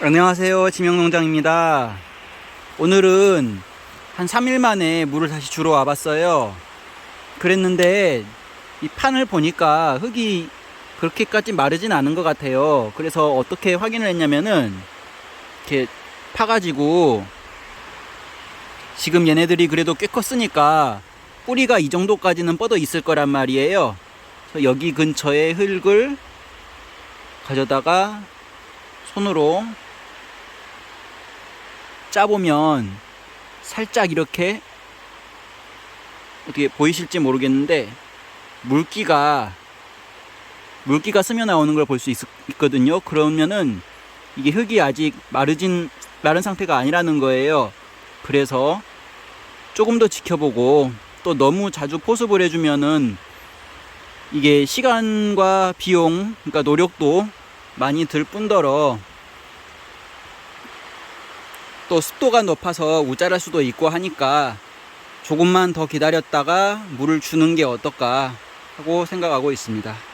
안녕하세요. 지명농장입니다. 오늘은 한 3일 만에 물을 다시 주러 와봤어요. 그랬는데 이 판을 보니까 흙이 그렇게까지 마르진 않은 것 같아요. 그래서 어떻게 확인을 했냐면은 이렇게 파가지고 지금 얘네들이 그래도 꽤 컸으니까 뿌리가 이 정도까지는 뻗어 있을 거란 말이에요. 여기 근처에 흙을 가져다가 손으로 짜보면 살짝 이렇게 어떻게 보이실지 모르겠는데 물기가 물기가 스며 나오는 걸 볼 수 있거든요. 그러면은 이게 흙이 아직 마르진 마른 상태가 아니라는 거예요. 그래서 조금 더 지켜보고 또 너무 자주 포습을 해주면은 이게 시간과 비용, 그러니까 노력도 많이 들 뿐더러 또 습도가 높아서 우짜랄 수도 있고 하니까 조금만 더 기다렸다가 물을 주는 게 어떨까 하고 생각하고 있습니다.